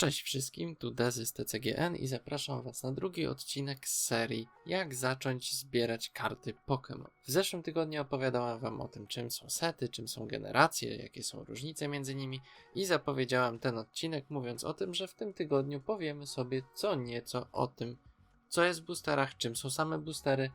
Cześć wszystkim, tu Dezy z TCGN i zapraszam Was na drugi odcinek z serii Jak zacząć zbierać karty Pokémon. W zeszłym tygodniu opowiadałem Wam o tym, czym są sety, czym są generacje, jakie są różnice między nimi i zapowiedziałem ten odcinek mówiąc o tym, że w tym tygodniu powiemy sobie co nieco o tym, co jest w boosterach, czym są same boostery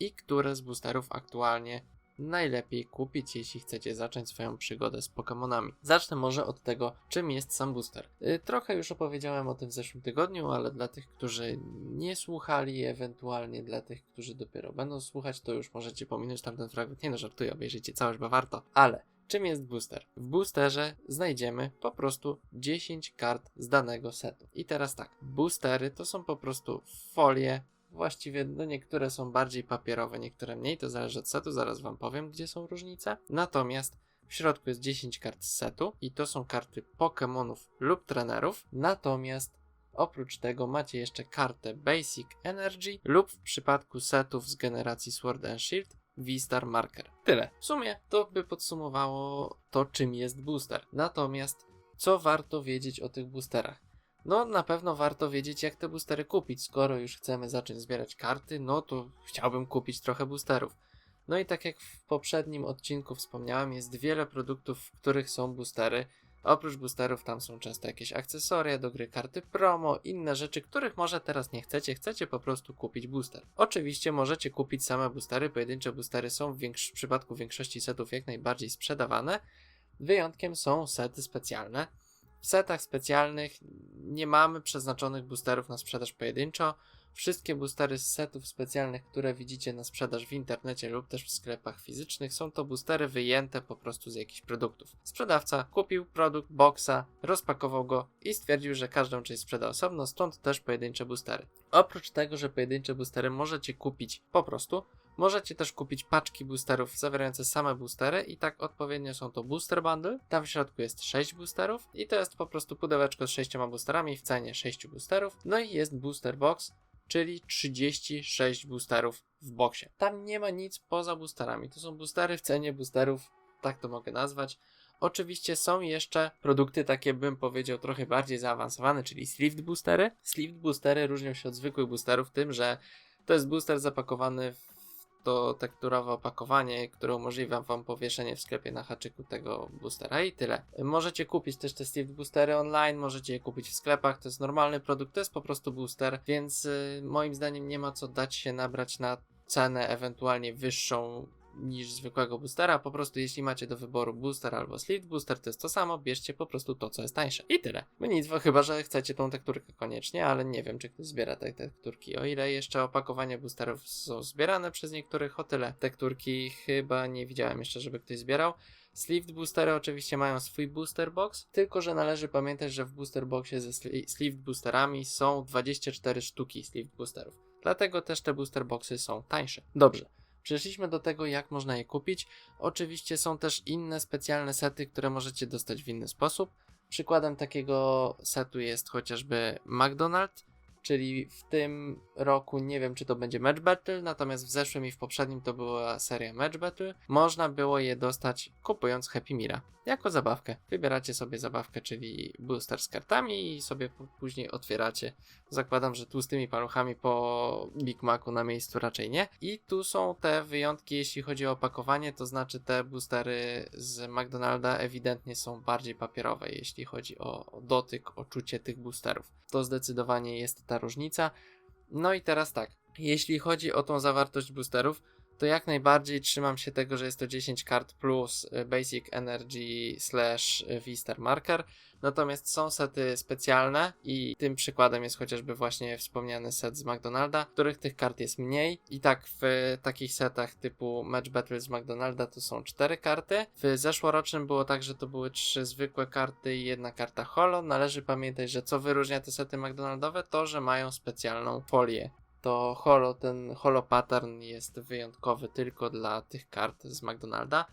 i które z boosterów aktualnie najlepiej kupić, jeśli chcecie zacząć swoją przygodę z Pokémonami. Zacznę może od tego, czym jest sam booster. Y, Trochę już opowiedziałem o tym w zeszłym tygodniu, ale dla tych, którzy nie słuchali, ewentualnie dla tych, którzy dopiero będą słuchać, to już możecie pominąć tamten fragment. Nie no, żartuję, obejrzyjcie całość, bo warto. Ale Czym jest booster? W boosterze znajdziemy po prostu 10 kart z danego setu. I teraz tak, boostery to są po prostu folie Właściwie no niektóre są bardziej papierowe, niektóre mniej, to zależy od setu, zaraz wam powiem, gdzie są różnice. Natomiast w środku jest 10 kart z setu i to są karty Pokémonów lub trenerów. Natomiast oprócz tego macie jeszcze kartę Basic Energy lub w przypadku setów z generacji Sword and Shield V-Star Marker. Tyle. W sumie to by podsumowało to, czym jest booster. Natomiast co warto wiedzieć o tych boosterach? No, na pewno warto wiedzieć, jak te boostery kupić. Skoro już chcemy zacząć zbierać karty, no to chciałbym kupić trochę boosterów. No i tak jak w poprzednim odcinku wspomniałem, jest wiele produktów, w których są boostery. Oprócz boosterów tam są często jakieś akcesoria do gry, karty promo, inne rzeczy, których może teraz nie chcecie, chcecie po prostu kupić booster. Oczywiście możecie kupić same boostery, pojedyncze boostery są w, większ- w przypadku większości setów jak najbardziej sprzedawane. Wyjątkiem są sety specjalne. W setach specjalnych nie mamy przeznaczonych boosterów na sprzedaż pojedynczo. Wszystkie boostery z setów specjalnych, które widzicie na sprzedaż w internecie lub też w sklepach fizycznych, są to boostery wyjęte po prostu z jakichś produktów. Sprzedawca kupił produkt, boxa, rozpakował go i stwierdził, że każdą część sprzeda osobno, stąd też pojedyncze boostery. Oprócz tego, że pojedyncze boostery możecie kupić po prostu, Możecie też kupić paczki boosterów zawierające same boostery i tak odpowiednio są to booster bundle. Tam w środku jest 6 boosterów i to jest po prostu pudełeczko z 6 boosterami w cenie 6 boosterów. No i jest booster box, czyli 36 boosterów w boxie. Tam nie ma nic poza boosterami. To są boostery w cenie boosterów, tak to mogę nazwać. Oczywiście są jeszcze produkty takie, bym powiedział, trochę bardziej zaawansowane, czyli sleeved boostery. Sleeved boostery różnią się od zwykłych boosterów tym, że to jest booster zapakowany w to tekturowe opakowanie, które umożliwia Wam powieszenie w sklepie na haczyku tego boostera i tyle. Możecie kupić też te Steve Boostery online, możecie je kupić w sklepach, to jest normalny produkt, to jest po prostu booster, więc y, moim zdaniem nie ma co dać się nabrać na cenę ewentualnie wyższą niż zwykłego boostera. Po prostu jeśli macie do wyboru booster albo sleeve booster, to jest to samo, bierzcie po prostu to, co jest tańsze. I tyle. My nic, chyba że chcecie tą tekturkę koniecznie, ale nie wiem, czy ktoś zbiera te tekturki. O ile jeszcze opakowania boosterów są zbierane przez niektórych, o tyle tekturki chyba nie widziałem jeszcze, żeby ktoś zbierał. Sleeved boostery oczywiście mają swój booster box, tylko że należy pamiętać, że w booster boxie ze sleeved boosterami są 24 sztuki sleeved boosterów. Dlatego też te booster boxy są tańsze. Dobrze. Przeszliśmy do tego, jak można je kupić. Oczywiście są też inne specjalne sety, które możecie dostać w inny sposób. Przykładem takiego setu jest chociażby McDonald's, czyli w tym roku nie wiem, czy to będzie Match Battle, natomiast w zeszłym i w poprzednim to była seria Match Battle. Można było je dostać kupując Happy Meala jako zabawkę. Wybieracie sobie zabawkę, czyli booster z kartami i sobie później otwieracie. Zakładam, że tłustymi paluchami po Big Macu na miejscu raczej nie. I tu są te wyjątki, jeśli chodzi o opakowanie, to znaczy te boostery z McDonalda ewidentnie są bardziej papierowe, jeśli chodzi o dotyk, o czucie tych boosterów. To zdecydowanie jest ta różnica. No i teraz tak, jeśli chodzi o tą zawartość boosterów, to jak najbardziej trzymam się tego, że jest to 10 kart plus y, Basic Energy slash y, V-Star Marker. Natomiast są sety specjalne i tym przykładem jest chociażby właśnie wspomniany set z McDonalda, których tych kart jest mniej. I tak w takich setach typu Match Battle z McDonalda to są 4 karty. W zeszłorocznym było tak, że to były 3 zwykłe karty i jedna karta holo. Należy pamiętać, że co wyróżnia te sety McDonaldowe, to że mają specjalną folię to holo, ten holo pattern jest wyjątkowy tylko dla tych kart z McDonalda.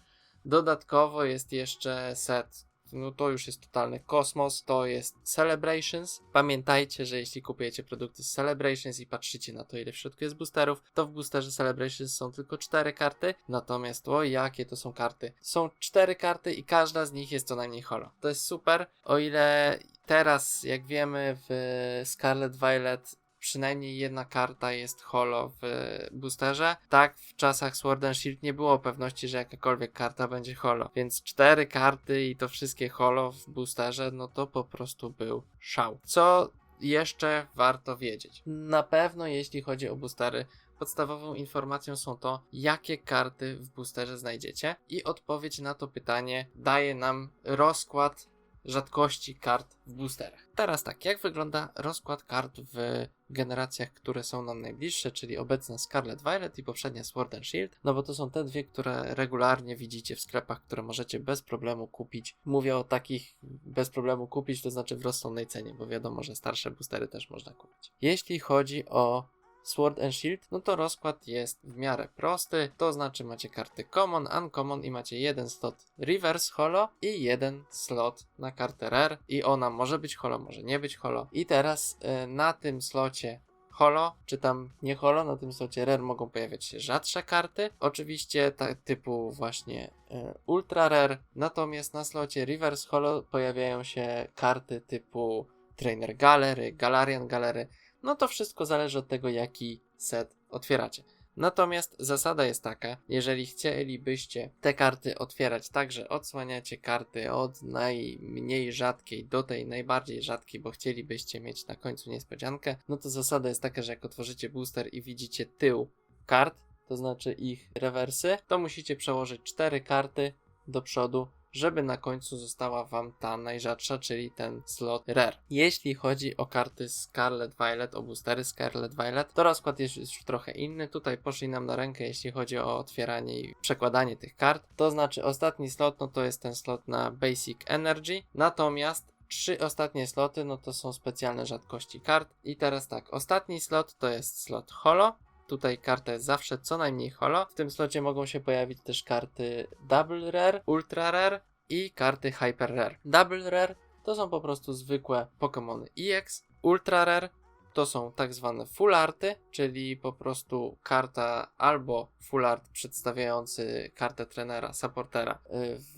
Dodatkowo jest jeszcze set no to już jest totalny kosmos, to jest Celebrations. Pamiętajcie, że jeśli kupujecie produkty z Celebrations i patrzycie na to, ile w środku jest boosterów, to w boosterze Celebrations są tylko cztery karty, natomiast o jakie to są karty. Są cztery karty i każda z nich jest co najmniej holo. To jest super, o ile teraz, jak wiemy, w Scarlet Violet przynajmniej jedna karta jest holo w boosterze. Tak, w czasach Sword and Shield nie było pewności, że jakakolwiek karta będzie holo. Więc cztery karty i to wszystkie holo w boosterze, no to po prostu był szał. Co jeszcze warto wiedzieć? Na pewno jeśli chodzi o boostery, podstawową informacją są to, jakie karty w boosterze znajdziecie i odpowiedź na to pytanie daje nam rozkład rzadkości kart w boosterach. Teraz tak, jak wygląda rozkład kart w generacjach, które są nam najbliższe, czyli obecna Scarlet Violet i poprzednia Sword and Shield, no bo to są te dwie, które regularnie widzicie w sklepach, które możecie bez problemu kupić. Mówię o takich bez problemu kupić, to znaczy w rozsądnej cenie, bo wiadomo, że starsze boostery też można kupić. Jeśli chodzi o Sword and Shield, no to rozkład jest w miarę prosty, to znaczy macie karty Common, Uncommon i macie jeden slot Reverse Holo i jeden slot na kartę Rare. I ona może być Holo, może nie być Holo. I teraz y, na tym slocie Holo, czy tam nie Holo, na tym slocie Rare mogą pojawiać się rzadsze karty, oczywiście tak typu właśnie y, Ultra Rare, natomiast na slocie Reverse Holo pojawiają się karty typu Trainer Gallery, Galarian Gallery, no to wszystko zależy od tego, jaki set otwieracie. Natomiast zasada jest taka, jeżeli chcielibyście te karty otwierać tak, że odsłaniacie karty od najmniej rzadkiej do tej najbardziej rzadkiej, bo chcielibyście mieć na końcu niespodziankę, no to zasada jest taka, że jak otworzycie booster i widzicie tył kart, to znaczy ich rewersy, to musicie przełożyć cztery karty do przodu żeby na końcu została wam ta najrzadsza, czyli ten slot rare. Jeśli chodzi o karty Scarlet Violet, o boostery Scarlet Violet, to rozkład jest już trochę inny. Tutaj poszli nam na rękę, jeśli chodzi o otwieranie i przekładanie tych kart. To znaczy ostatni slot, no to jest ten slot na Basic Energy, natomiast trzy ostatnie sloty, no to są specjalne rzadkości kart. I teraz tak, ostatni slot to jest slot holo, Tutaj karta jest zawsze co najmniej holo. W tym slocie mogą się pojawić też karty Double Rare, Ultra Rare i karty Hyper Rare. Double Rare to są po prostu zwykłe Pokémony EX. Ultra Rare to są tak zwane full arty, czyli po prostu karta albo full art przedstawiający kartę trenera, supportera y,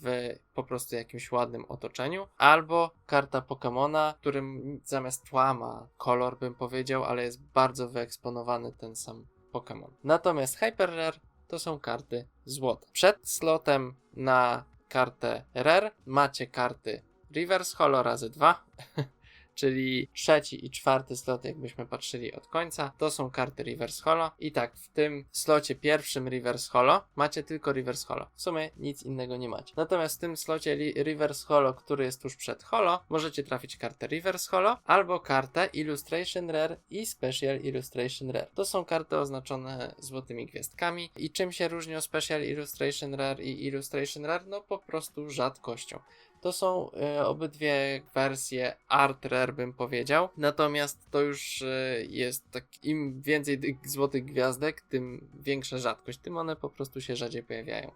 w po prostu jakimś ładnym otoczeniu, albo karta Pokemona, którym zamiast tła ma kolor, bym powiedział, ale jest bardzo wyeksponowany ten sam Pokémon. Natomiast Hyper Rare to są karty złote. Przed slotem na kartę Rare macie karty Reverse Holo razy 2 czyli trzeci i czwarty slot, jakbyśmy patrzyli od końca, to są karty Reverse Holo. I tak, w tym slocie pierwszym Reverse Holo macie tylko Reverse Holo. W sumie nic innego nie macie. Natomiast w tym slocie Reverse Holo, który jest tuż przed Holo, możecie trafić kartę Reverse Holo albo kartę Illustration Rare i Special Illustration Rare. To są karty oznaczone złotymi gwiazdkami. I czym się różnią Special Illustration Rare i Illustration Rare? No po prostu rzadkością. To są y, obydwie wersje Art Rare, bym powiedział. Natomiast to już y, jest tak, im więcej tych złotych gwiazdek, tym większa rzadkość, tym one po prostu się rzadziej pojawiają.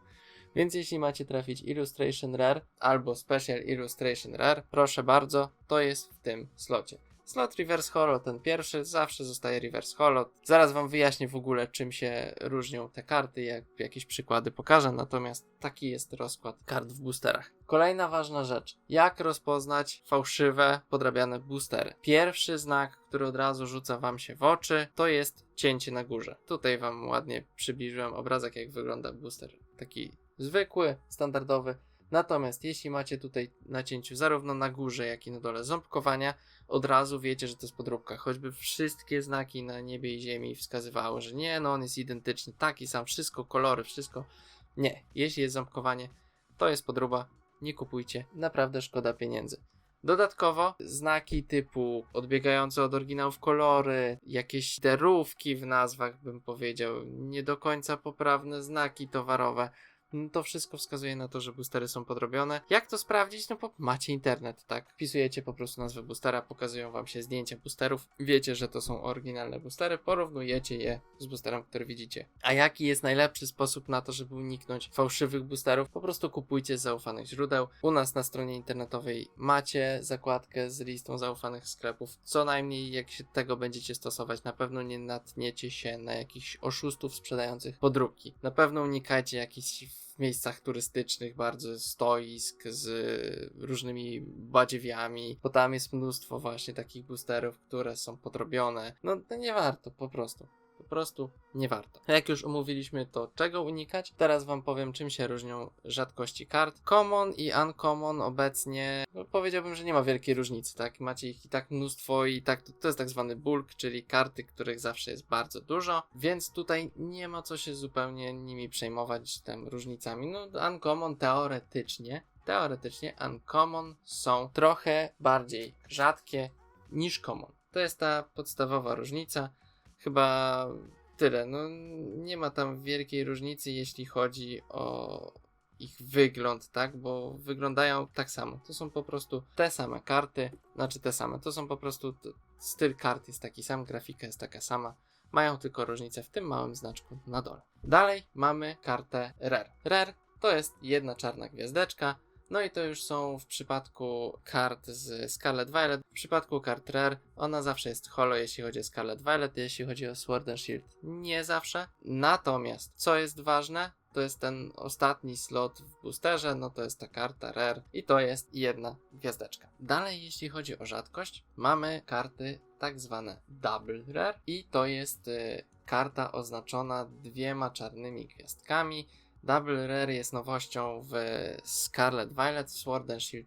Więc jeśli macie trafić Illustration Rare albo Special Illustration Rare, proszę bardzo, to jest w tym slocie. Slot Reverse Holo, ten pierwszy, zawsze zostaje Reverse Holo. Zaraz wam wyjaśnię w ogóle, czym się różnią te karty, jak jakieś przykłady pokażę, natomiast taki jest rozkład kart w boosterach. Kolejna ważna rzecz. Jak rozpoznać fałszywe, podrabiane boostery? Pierwszy znak, który od razu rzuca wam się w oczy, to jest cięcie na górze. Tutaj wam ładnie przybliżyłem obrazek, jak wygląda booster. Taki zwykły, standardowy. Natomiast jeśli macie tutaj na cięciu zarówno na górze, jak i na dole ząbkowania, od razu wiecie, że to jest podróbka. Choćby wszystkie znaki na niebie i ziemi wskazywały, że nie, no on jest identyczny, taki sam, wszystko, kolory, wszystko. Nie, jeśli jest ząbkowanie, to jest podróba, nie kupujcie, naprawdę szkoda pieniędzy. Dodatkowo znaki typu odbiegające od oryginałów kolory, jakieś derówki w nazwach, bym powiedział, nie do końca poprawne znaki towarowe to wszystko wskazuje na to, że boostery są podrobione. Jak to sprawdzić? No bo macie internet, tak? Wpisujecie po prostu nazwę boostera, pokazują wam się zdjęcia boosterów. Wiecie, że to są oryginalne boostery, porównujecie je z boosterem, który widzicie. A jaki jest najlepszy sposób na to, żeby uniknąć fałszywych boosterów? Po prostu kupujcie z zaufanych źródeł. U nas na stronie internetowej macie zakładkę z listą zaufanych sklepów. Co najmniej jak się tego będziecie stosować, na pewno nie natkniecie się na jakichś oszustów sprzedających podróbki. Na pewno unikajcie jakichś miejscach turystycznych bardzo stoisk z różnymi badziewiami, bo tam jest mnóstwo właśnie takich boosterów, które są podrobione. No to nie warto, po prostu. Po prostu nie warto. Jak już omówiliśmy to, czego unikać, teraz Wam powiem, czym się różnią rzadkości kart. Common i uncommon obecnie, no powiedziałbym, że nie ma wielkiej różnicy, tak? Macie ich i tak mnóstwo i tak, to, jest tak zwany bulk, czyli karty, których zawsze jest bardzo dużo, więc tutaj nie ma co się zupełnie nimi przejmować, tam różnicami. No, uncommon teoretycznie, teoretycznie uncommon są trochę bardziej rzadkie niż common. To jest ta podstawowa różnica. Chyba tyle. No, nie ma tam wielkiej różnicy, jeśli chodzi o ich wygląd, tak? Bo wyglądają tak samo. To są po prostu te same karty, znaczy te same. To są po prostu styl kart jest taki sam, grafika jest taka sama. Mają tylko różnicę w tym małym znaczku na dole. Dalej mamy kartę Rare. Rare to jest jedna czarna gwiazdeczka. No i to już są w przypadku kart z Scarlet Violet. W przypadku kart Rare ona zawsze jest holo, jeśli chodzi o Scarlet Violet, jeśli chodzi o Sword and Shield nie zawsze. Natomiast co jest ważne, to jest ten ostatni slot w boosterze, no to jest ta karta Rare i to jest jedna gwiazdeczka. Dalej, jeśli chodzi o rzadkość, mamy karty tak zwane Double Rare i to jest y, karta oznaczona dwiema czarnymi gwiazdkami. Double Rare jest nowością w Scarlet Violet, w Sword and Shield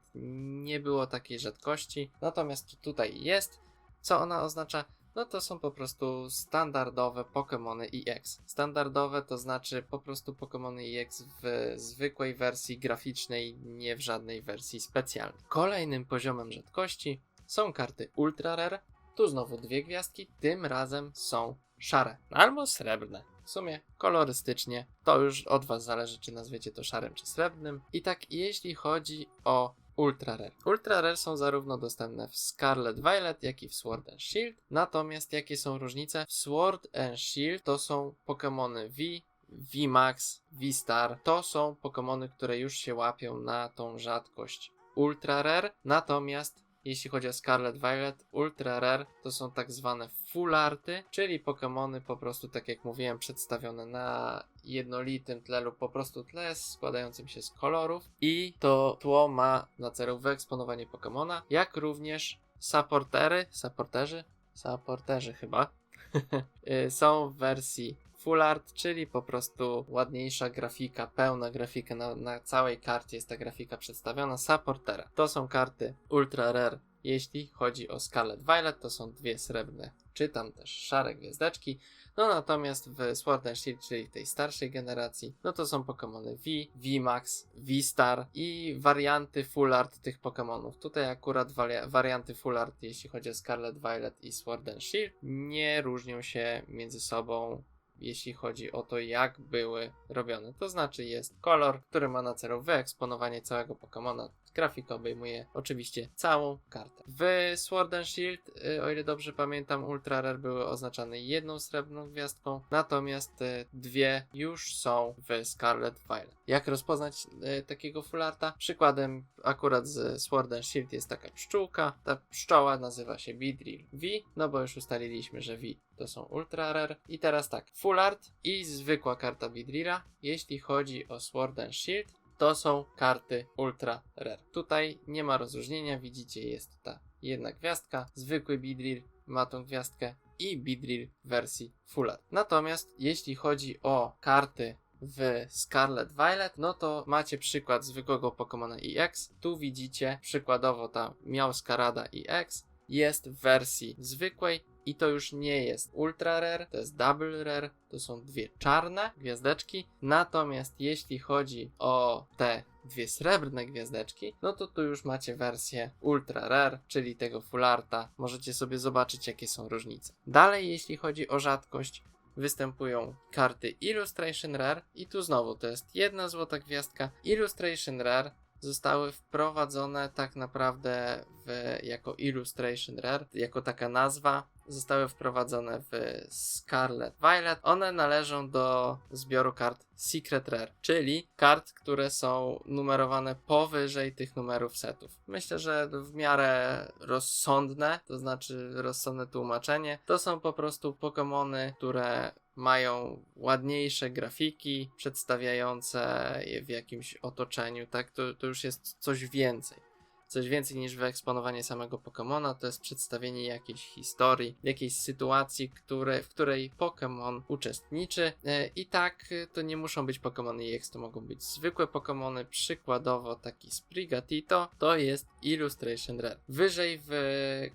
nie było takiej rzadkości, natomiast tutaj jest. Co ona oznacza? No to są po prostu standardowe Pokémony EX. Standardowe to znaczy po prostu Pokémony EX w zwykłej wersji graficznej, nie w żadnej wersji specjalnej. Kolejnym poziomem rzadkości są karty Ultra Rare. Tu znowu dwie gwiazdki, tym razem są szare albo srebrne. W sumie kolorystycznie to już od Was zależy, czy nazwiecie to szarym czy srebrnym. I tak, jeśli chodzi o Ultra Rare. Ultra Rare są zarówno dostępne w Scarlet Violet, jak i w Sword and Shield. Natomiast jakie są różnice? W Sword and Shield to są Pokémony V, VMAX, V-Star. To są Pokémony, które już się łapią na tą rzadkość Ultra Rare. Natomiast jeśli chodzi o Scarlet Violet, Ultra Rare to są tak zwane full arty, czyli Pokémony po prostu, tak jak mówiłem, przedstawione na jednolitym tle lub po prostu tle składającym się z kolorów. I to tło ma na celu wyeksponowanie Pokémona, jak również supportery, supporterzy, supporterzy chyba, y, są w wersji full art, czyli po prostu ładniejsza grafika, pełna grafika na, na całej karcie jest ta grafika przedstawiona. Supportera. To są karty ultra rare. Jeśli chodzi o Scarlet Violet, to są dwie srebrne, czy tam też szare gwiazdeczki. No natomiast w Sword and Shield, czyli tej starszej generacji, no to są Pokémony V, VMAX, V-Star i warianty Full Art tych Pokémonów. Tutaj akurat waria- warianty Full Art, jeśli chodzi o Scarlet Violet i Sword and Shield, nie różnią się między sobą jeśli chodzi o to, jak były robione. To znaczy jest kolor, który ma na celu wyeksponowanie całego Pokemona. Grafika obejmuje oczywiście całą kartę. W Sword and Shield, y, o ile dobrze pamiętam, Ultra Rare były oznaczane jedną srebrną gwiazdką, natomiast y, dwie już są w Scarlet Violet. Jak rozpoznać y, takiego fullarta? Przykładem akurat z Sword and Shield jest taka pszczółka. Ta pszczoła nazywa się Beedrill V, no bo już ustaliliśmy, że V to są Ultra Rare. I teraz tak, Full Art i zwykła karta Beedrilla. Jeśli chodzi o Sword and Shield, to są karty Ultra Rare. Tutaj nie ma rozróżnienia, widzicie, jest ta jedna gwiazdka. Zwykły Beedrill ma tą gwiazdkę i Beedrill w wersji Full Art. Natomiast jeśli chodzi o karty w Scarlet Violet, no to macie przykład zwykłego Pokemona EX. Tu widzicie przykładowo ta Miałskarada EX jest w wersji zwykłej i to już nie jest ultra rare, to jest double rare, to są dwie czarne gwiazdeczki. Natomiast jeśli chodzi o te dwie srebrne gwiazdeczki, no to tu już macie wersję ultra rare, czyli tego full arta. Możecie sobie zobaczyć jakie są różnice. Dalej jeśli chodzi o rzadkość, występują karty Illustration Rare i tu znowu to jest jedna złota gwiazdka. Illustration Rare zostały wprowadzone tak naprawdę w, jako Illustration Rare, jako taka nazwa, zostały wprowadzone w Scarlet Violet. One należą do zbioru kart Secret Rare, czyli kart, które są numerowane powyżej tych numerów setów. Myślę, że w miarę rozsądne, to znaczy rozsądne tłumaczenie, to są po prostu Pokémony, które mają ładniejsze grafiki, przedstawiające je w jakimś otoczeniu, tak? To, to już jest coś więcej. Coś więcej niż wyeksponowanie samego Pokemona, to jest przedstawienie jakiejś historii, jakiejś sytuacji, które, w której Pokémon uczestniczy. E, I tak e, to nie muszą być Pokémony EX, to mogą być zwykłe Pokémony. Przykładowo taki Sprigatito to jest Illustration Rare. Wyżej w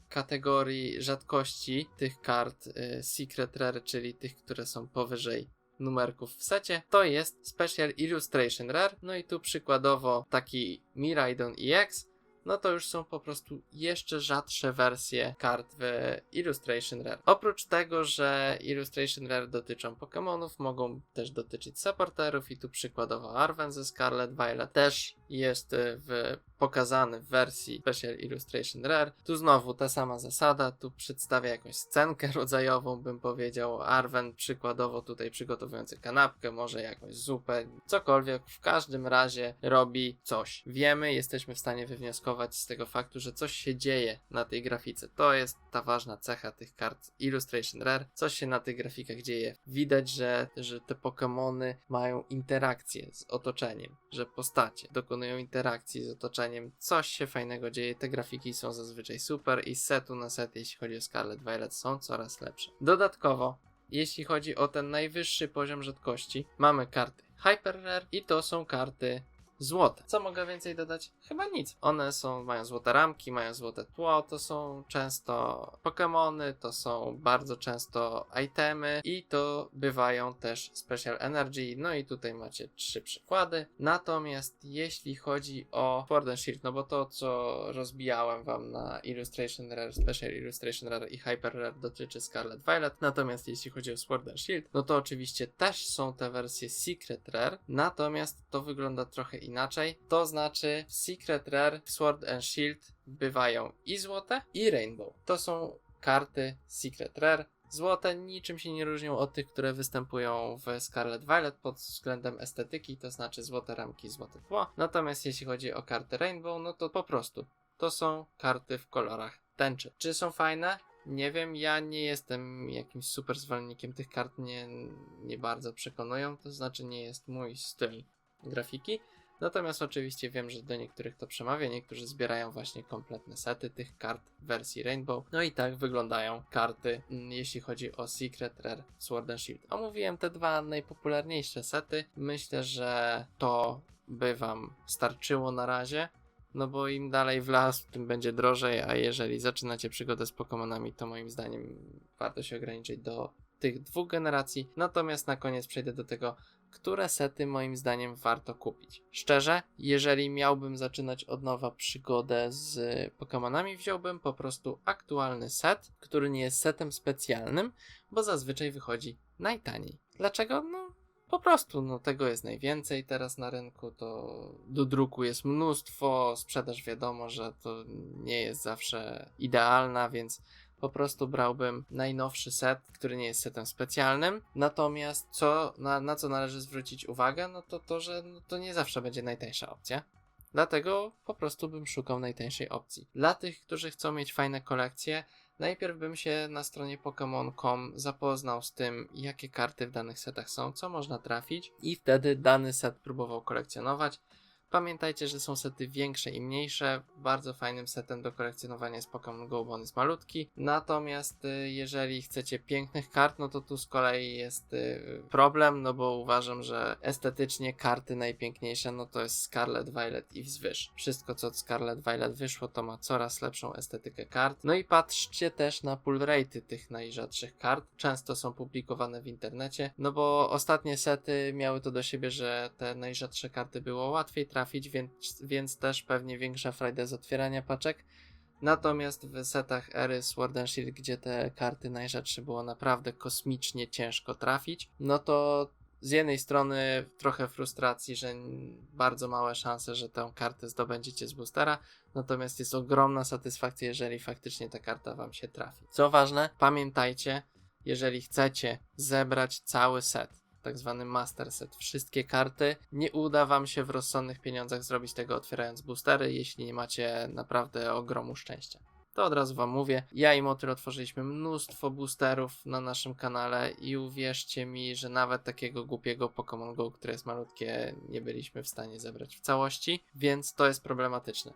kategorii rzadkości tych kart e, Secret Rare, czyli tych, które są powyżej numerków w secie, to jest Special Illustration Rare. No i tu przykładowo taki Miraidon EX, no to już są po prostu jeszcze rzadsze wersje kart w Illustration Rare. Oprócz tego, że Illustration Rare dotyczą Pokémonów, mogą też dotyczyć supporterów i tu przykładowo Arven ze Scarlet Violet też jest w, pokazany w wersji Special Illustration Rare. Tu znowu ta sama zasada, tu przedstawia jakąś scenkę rodzajową, bym powiedział. Arven przykładowo tutaj przygotowujący kanapkę, może jakąś zupę, cokolwiek. W każdym razie robi coś. Wiemy, jesteśmy w stanie wywnioskować z tego faktu, że coś się dzieje na tej grafice. To jest ta ważna cecha tych kart Illustration Rare. Coś się na tych grafikach dzieje. Widać, że, że te Pokémony mają interakcję z otoczeniem, że postacie dokonują interakcji z otoczeniem. Coś się fajnego dzieje. Te grafiki są zazwyczaj super i z setu na set, jeśli chodzi o Scarlet Violet, są coraz lepsze. Dodatkowo, jeśli chodzi o ten najwyższy poziom rzadkości, mamy karty Hyper Rare i to są karty złote. Co mogę więcej dodać? Chyba nic. One są, mają złote ramki, mają złote tło, to są często Pokémony, to są bardzo często itemy i to bywają też Special Energy. No i tutaj macie trzy przykłady. Natomiast jeśli chodzi o Sword and Shield, no bo to co rozbijałem wam na Illustration Rare, Special Illustration Rare i Hyper Rare dotyczy Scarlet Violet. Natomiast jeśli chodzi o Sword and Shield, no to oczywiście też są te wersje Secret Rare. Natomiast to wygląda trochę inaczej. To znaczy w Secret Rare, w Sword and Shield bywają i złote, i Rainbow. To są karty Secret Rare. Złote niczym się nie różnią od tych, które występują w Scarlet Violet pod względem estetyki, to znaczy złote ramki, złote tło. Natomiast jeśli chodzi o karty Rainbow, no to po prostu to są karty w kolorach tęczy. Czy są fajne? Nie wiem, ja nie jestem jakimś super zwolennikiem tych kart, nie, nie bardzo przekonują, to znaczy nie jest mój styl grafiki. Natomiast oczywiście wiem, że do niektórych to przemawia, niektórzy zbierają właśnie kompletne sety tych kart w wersji Rainbow. No i tak wyglądają karty, mm, jeśli chodzi o Secret Rare Sword and Shield. Omówiłem te dwa najpopularniejsze sety. Myślę, że to by wam starczyło na razie. No bo im dalej w las, tym będzie drożej, a jeżeli zaczynacie przygodę z Pokémonami, to moim zdaniem warto się ograniczyć do tych dwóch generacji. Natomiast na koniec przejdę do tego, które sety moim zdaniem warto kupić. Szczerze, jeżeli miałbym zaczynać od nowa przygodę z Pokémonami, wziąłbym po prostu aktualny set, który nie jest setem specjalnym, bo zazwyczaj wychodzi najtaniej. Dlaczego? No, po prostu, no tego jest najwięcej teraz na rynku, to do druku jest mnóstwo, sprzedaż wiadomo, że to nie jest zawsze idealna, więc po prostu brałbym najnowszy set, który nie jest setem specjalnym. Natomiast co, na, na co należy zwrócić uwagę, no to to, że no to nie zawsze będzie najtańsza opcja. Dlatego po prostu bym szukał najtańszej opcji. Dla tych, którzy chcą mieć fajne kolekcje, najpierw bym się na stronie Pokémon.com zapoznał z tym, jakie karty w danych setach są, co można trafić i wtedy dany set próbował kolekcjonować. Pamiętajcie, że są sety większe i mniejsze. Bardzo fajnym setem do kolekcjonowania jest Pokémon Go, bo on jest malutki. Natomiast y, jeżeli chcecie pięknych kart, no to tu z kolei jest y, problem, no bo uważam, że estetycznie karty najpiękniejsze, no to jest Scarlet Violet i wzwyż. Wszystko co od Scarlet Violet wyszło, to ma coraz lepszą estetykę kart. No i patrzcie też na pull rate tych najrzadszych kart. Często są publikowane w internecie, no bo ostatnie sety miały to do siebie, że te najrzadsze karty było łatwiej trafić trafić, więc, więc też pewnie większa frajda z otwierania paczek. Natomiast w setach ery Sword and Shield, gdzie te karty najrzadsze było naprawdę kosmicznie ciężko trafić, no to z jednej strony trochę frustracji, że bardzo małe szanse, że tę kartę zdobędziecie z boostera, natomiast jest ogromna satysfakcja, jeżeli faktycznie ta karta wam się trafi. Co ważne, pamiętajcie, jeżeli chcecie zebrać cały set, tak zwany master set, wszystkie karty, nie uda wam się w rozsądnych pieniądzach zrobić tego otwierając boostery, jeśli nie macie naprawdę ogromu szczęścia. To od razu wam mówię. Ja i Motyl otworzyliśmy mnóstwo boosterów na naszym kanale i uwierzcie mi, że nawet takiego głupiego Pokémon Go, które jest malutkie, nie byliśmy w stanie zebrać w całości, więc to jest problematyczne.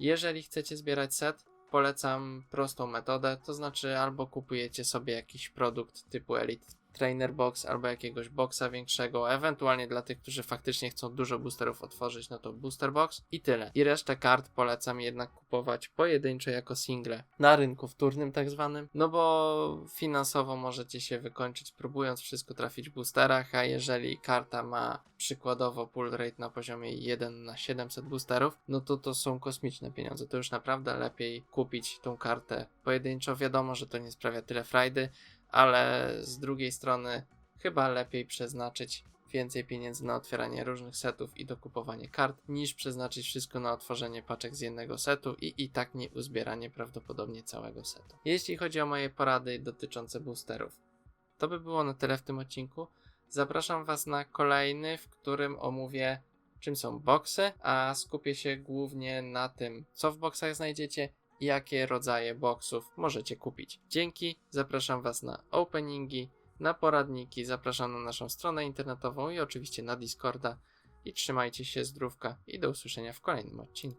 Jeżeli chcecie zbierać set, polecam prostą metodę, to znaczy albo kupujecie sobie jakiś produkt typu Elite Trainer Box albo jakiegoś boxa większego, ewentualnie dla tych, którzy faktycznie chcą dużo boosterów otworzyć, no to Booster Box i tyle. I resztę kart polecam jednak kupować pojedynczo jako single na rynku wtórnym tak zwanym, no bo finansowo możecie się wykończyć próbując wszystko trafić w boosterach, a jeżeli karta ma przykładowo pull rate na poziomie 1 na 700 boosterów, no to to są kosmiczne pieniądze. To już naprawdę lepiej kupić tą kartę pojedynczo. Wiadomo, że to nie sprawia tyle frajdy, ale z drugiej strony chyba lepiej przeznaczyć więcej pieniędzy na otwieranie różnych setów i dokupowanie kart, niż przeznaczyć wszystko na otworzenie paczek z jednego setu i i tak nie uzbieranie prawdopodobnie całego setu. Jeśli chodzi o moje porady dotyczące boosterów, to by było na tyle w tym odcinku. Zapraszam Was na kolejny, w którym omówię czym są boxy, a skupię się głównie na tym, co w boxach znajdziecie jakie rodzaje boxów możecie kupić. Dzięki, zapraszam Was na openingi, na poradniki, zapraszam na naszą stronę internetową i oczywiście na Discorda. I trzymajcie się zdrówka i do usłyszenia w kolejnym odcinku.